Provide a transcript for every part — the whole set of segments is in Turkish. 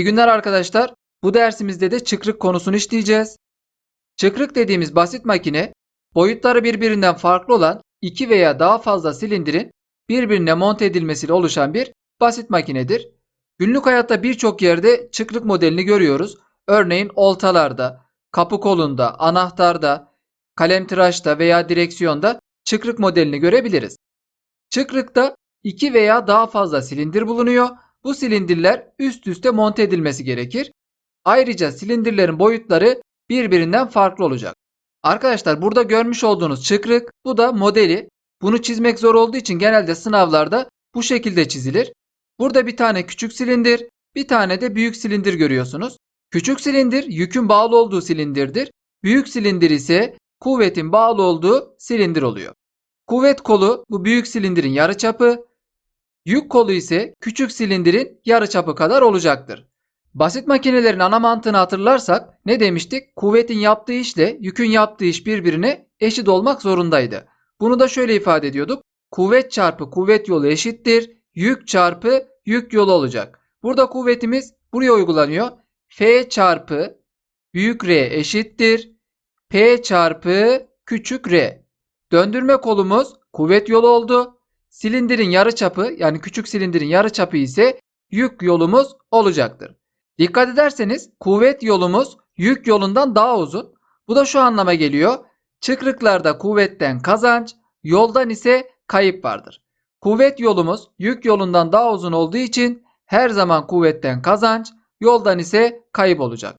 İyi günler arkadaşlar. Bu dersimizde de çıkrık konusunu işleyeceğiz. Çıkrık dediğimiz basit makine boyutları birbirinden farklı olan iki veya daha fazla silindirin birbirine monte edilmesiyle oluşan bir basit makinedir. Günlük hayatta birçok yerde çıkrık modelini görüyoruz. Örneğin oltalarda, kapı kolunda, anahtarda, kalemtıraşta veya direksiyonda çıkrık modelini görebiliriz. Çıkrıkta iki veya daha fazla silindir bulunuyor. Bu silindirler üst üste monte edilmesi gerekir. Ayrıca silindirlerin boyutları birbirinden farklı olacak. Arkadaşlar burada görmüş olduğunuz çıkrık bu da modeli. Bunu çizmek zor olduğu için genelde sınavlarda bu şekilde çizilir. Burada bir tane küçük silindir, bir tane de büyük silindir görüyorsunuz. Küçük silindir yükün bağlı olduğu silindirdir. Büyük silindir ise kuvvetin bağlı olduğu silindir oluyor. Kuvvet kolu bu büyük silindirin yarıçapı, yük kolu ise küçük silindirin yarıçapı kadar olacaktır. Basit makinelerin ana mantığını hatırlarsak ne demiştik? Kuvvetin yaptığı işle yükün yaptığı iş birbirine eşit olmak zorundaydı. Bunu da şöyle ifade ediyorduk. Kuvvet çarpı kuvvet yolu eşittir. Yük çarpı yük yolu olacak. Burada kuvvetimiz buraya uygulanıyor. F çarpı büyük R eşittir. P çarpı küçük R. Döndürme kolumuz kuvvet yolu oldu. Silindirin yarıçapı yani küçük silindirin yarıçapı ise yük yolumuz olacaktır. Dikkat ederseniz kuvvet yolumuz yük yolundan daha uzun. Bu da şu anlama geliyor. Çıkrıklarda kuvvetten kazanç, yoldan ise kayıp vardır. Kuvvet yolumuz yük yolundan daha uzun olduğu için her zaman kuvvetten kazanç, yoldan ise kayıp olacak.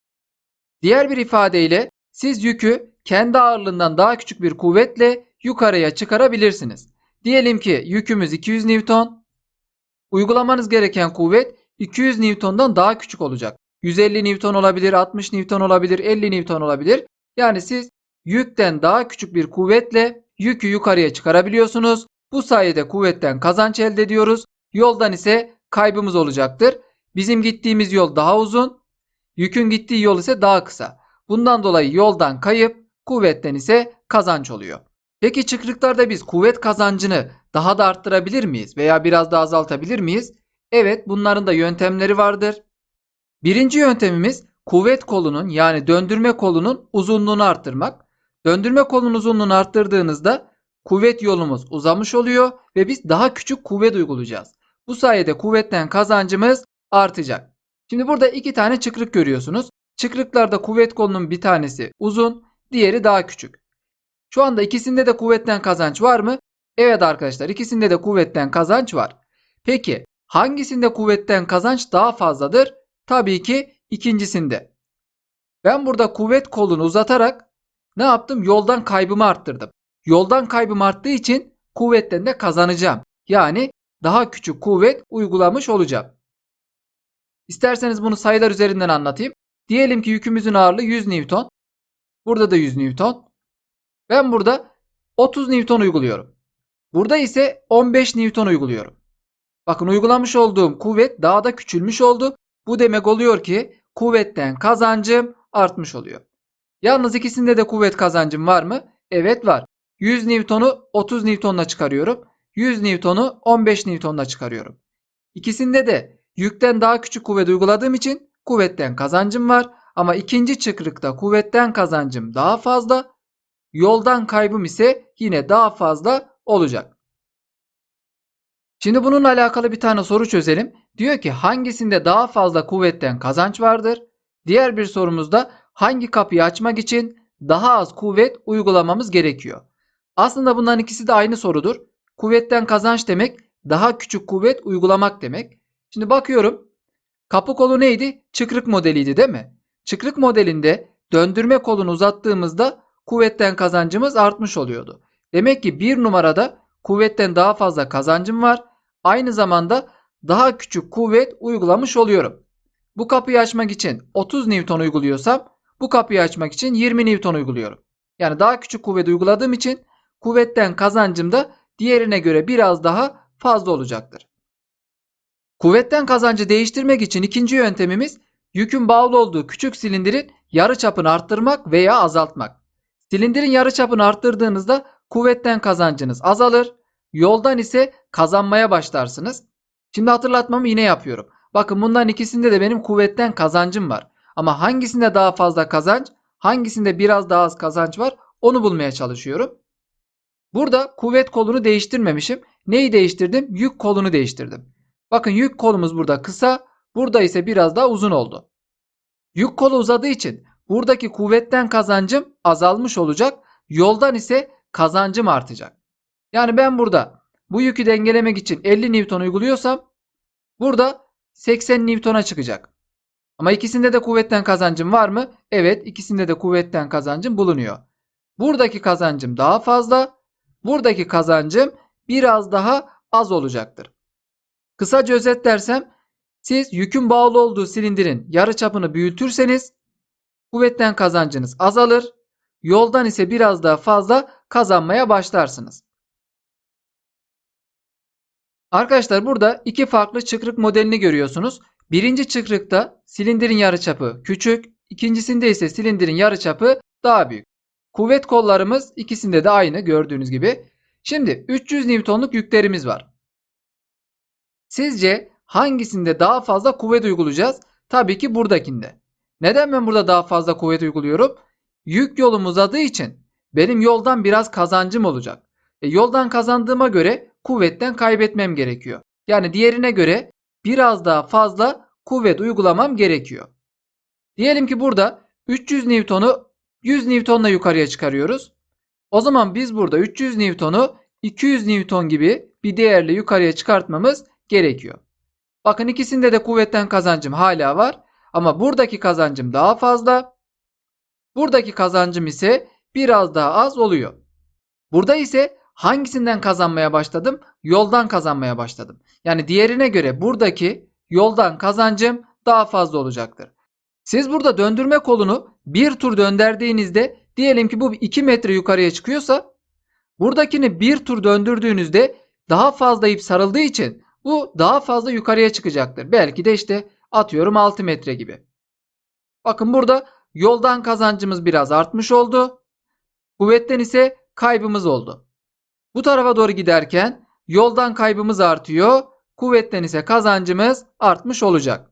Diğer bir ifadeyle siz yükü kendi ağırlığından daha küçük bir kuvvetle yukarıya çıkarabilirsiniz. Diyelim ki yükümüz 200 Newton. Uygulamanız gereken kuvvet 200 Newton'dan daha küçük olacak. 150 Newton olabilir, 60 Newton olabilir, 50 Newton olabilir. Yani siz yükten daha küçük bir kuvvetle yükü yukarıya çıkarabiliyorsunuz. Bu sayede kuvvetten kazanç elde ediyoruz. Yoldan ise kaybımız olacaktır. Bizim gittiğimiz yol daha uzun. Yükün gittiği yol ise daha kısa. Bundan dolayı yoldan kayıp, kuvvetten ise kazanç oluyor. Peki çıkrıklarda biz kuvvet kazancını daha da arttırabilir miyiz veya biraz da azaltabilir miyiz? Evet bunların da yöntemleri vardır. Birinci yöntemimiz kuvvet kolunun yani döndürme kolunun uzunluğunu arttırmak. Döndürme kolunun uzunluğunu arttırdığınızda kuvvet yolumuz uzamış oluyor ve biz daha küçük kuvvet uygulayacağız. Bu sayede kuvvetten kazancımız artacak. Şimdi burada iki tane çıkrık görüyorsunuz. Çıkrıklarda kuvvet kolunun bir tanesi uzun, diğeri daha küçük. Şu anda ikisinde de kuvvetten kazanç var mı? Evet arkadaşlar ikisinde de kuvvetten kazanç var. Peki hangisinde kuvvetten kazanç daha fazladır? Tabii ki ikincisinde. Ben burada kuvvet kolunu uzatarak ne yaptım? Yoldan kaybımı arttırdım. Yoldan kaybım arttığı için kuvvetten de kazanacağım. Yani daha küçük kuvvet uygulamış olacağım. İsterseniz bunu sayılar üzerinden anlatayım. Diyelim ki yükümüzün ağırlığı 100 Newton. Burada da 100 Newton. Ben burada 30 Newton uyguluyorum. Burada ise 15 Newton uyguluyorum. Bakın uygulamış olduğum kuvvet daha da küçülmüş oldu. Bu demek oluyor ki kuvvetten kazancım artmış oluyor. Yalnız ikisinde de kuvvet kazancım var mı? Evet var. 100 Newton'u 30 Newton'la çıkarıyorum. 100 Newton'u 15 Newton'la çıkarıyorum. İkisinde de yükten daha küçük kuvvet uyguladığım için kuvvetten kazancım var. Ama ikinci çıkrıkta kuvvetten kazancım daha fazla. Yoldan kaybım ise yine daha fazla olacak. Şimdi bununla alakalı bir tane soru çözelim. Diyor ki hangisinde daha fazla kuvvetten kazanç vardır? Diğer bir sorumuzda hangi kapıyı açmak için daha az kuvvet uygulamamız gerekiyor? Aslında bunların ikisi de aynı sorudur. Kuvvetten kazanç demek daha küçük kuvvet uygulamak demek. Şimdi bakıyorum. Kapı kolu neydi? Çıkrık modeliydi değil mi? Çıkrık modelinde döndürme kolunu uzattığımızda kuvvetten kazancımız artmış oluyordu. Demek ki bir numarada kuvvetten daha fazla kazancım var. Aynı zamanda daha küçük kuvvet uygulamış oluyorum. Bu kapıyı açmak için 30 Newton uyguluyorsam bu kapıyı açmak için 20 Newton uyguluyorum. Yani daha küçük kuvvet uyguladığım için kuvvetten kazancım da diğerine göre biraz daha fazla olacaktır. Kuvvetten kazancı değiştirmek için ikinci yöntemimiz yükün bağlı olduğu küçük silindirin yarı çapını arttırmak veya azaltmak. Silindirin yarı çapını arttırdığınızda kuvvetten kazancınız azalır. Yoldan ise kazanmaya başlarsınız. Şimdi hatırlatmamı yine yapıyorum. Bakın bunların ikisinde de benim kuvvetten kazancım var. Ama hangisinde daha fazla kazanç, hangisinde biraz daha az kazanç var onu bulmaya çalışıyorum. Burada kuvvet kolunu değiştirmemişim. Neyi değiştirdim? Yük kolunu değiştirdim. Bakın yük kolumuz burada kısa, burada ise biraz daha uzun oldu. Yük kolu uzadığı için buradaki kuvvetten kazancım azalmış olacak. Yoldan ise kazancım artacak. Yani ben burada bu yükü dengelemek için 50 Newton uyguluyorsam burada 80 Newton'a çıkacak. Ama ikisinde de kuvvetten kazancım var mı? Evet ikisinde de kuvvetten kazancım bulunuyor. Buradaki kazancım daha fazla. Buradaki kazancım biraz daha az olacaktır. Kısaca özetlersem siz yükün bağlı olduğu silindirin yarıçapını büyütürseniz kuvvetten kazancınız azalır. Yoldan ise biraz daha fazla kazanmaya başlarsınız. Arkadaşlar burada iki farklı çıkrık modelini görüyorsunuz. Birinci çıkrıkta silindirin yarıçapı küçük, ikincisinde ise silindirin yarıçapı daha büyük. Kuvvet kollarımız ikisinde de aynı gördüğünüz gibi. Şimdi 300 Newton'luk yüklerimiz var. Sizce hangisinde daha fazla kuvvet uygulayacağız? Tabii ki buradakinde. Neden ben burada daha fazla kuvvet uyguluyorum? Yük yolum uzadığı için benim yoldan biraz kazancım olacak. E, yoldan kazandığıma göre kuvvetten kaybetmem gerekiyor. Yani diğerine göre biraz daha fazla kuvvet uygulamam gerekiyor. Diyelim ki burada 300 Newton'u 100 Newton'la yukarıya çıkarıyoruz. O zaman biz burada 300 Newton'u 200 Newton gibi bir değerle yukarıya çıkartmamız gerekiyor. Bakın ikisinde de kuvvetten kazancım hala var. Ama buradaki kazancım daha fazla. Buradaki kazancım ise biraz daha az oluyor. Burada ise hangisinden kazanmaya başladım? Yoldan kazanmaya başladım. Yani diğerine göre buradaki yoldan kazancım daha fazla olacaktır. Siz burada döndürme kolunu bir tur döndürdüğünüzde diyelim ki bu 2 metre yukarıya çıkıyorsa buradakini bir tur döndürdüğünüzde daha fazla ip sarıldığı için bu daha fazla yukarıya çıkacaktır. Belki de işte atıyorum 6 metre gibi. Bakın burada yoldan kazancımız biraz artmış oldu. Kuvvetten ise kaybımız oldu. Bu tarafa doğru giderken yoldan kaybımız artıyor. Kuvvetten ise kazancımız artmış olacak.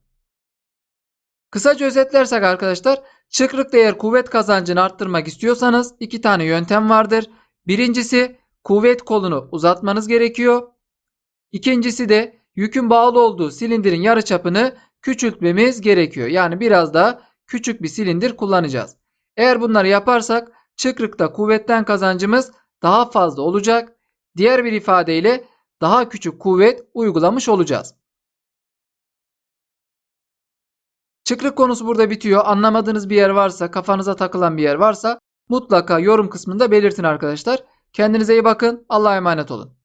Kısaca özetlersek arkadaşlar çıkrık değer kuvvet kazancını arttırmak istiyorsanız iki tane yöntem vardır. Birincisi kuvvet kolunu uzatmanız gerekiyor. İkincisi de yükün bağlı olduğu silindirin yarıçapını küçültmemiz gerekiyor. Yani biraz daha küçük bir silindir kullanacağız. Eğer bunları yaparsak çıkrıkta kuvvetten kazancımız daha fazla olacak. Diğer bir ifadeyle daha küçük kuvvet uygulamış olacağız. Çıkrık konusu burada bitiyor. Anlamadığınız bir yer varsa, kafanıza takılan bir yer varsa mutlaka yorum kısmında belirtin arkadaşlar. Kendinize iyi bakın. Allah'a emanet olun.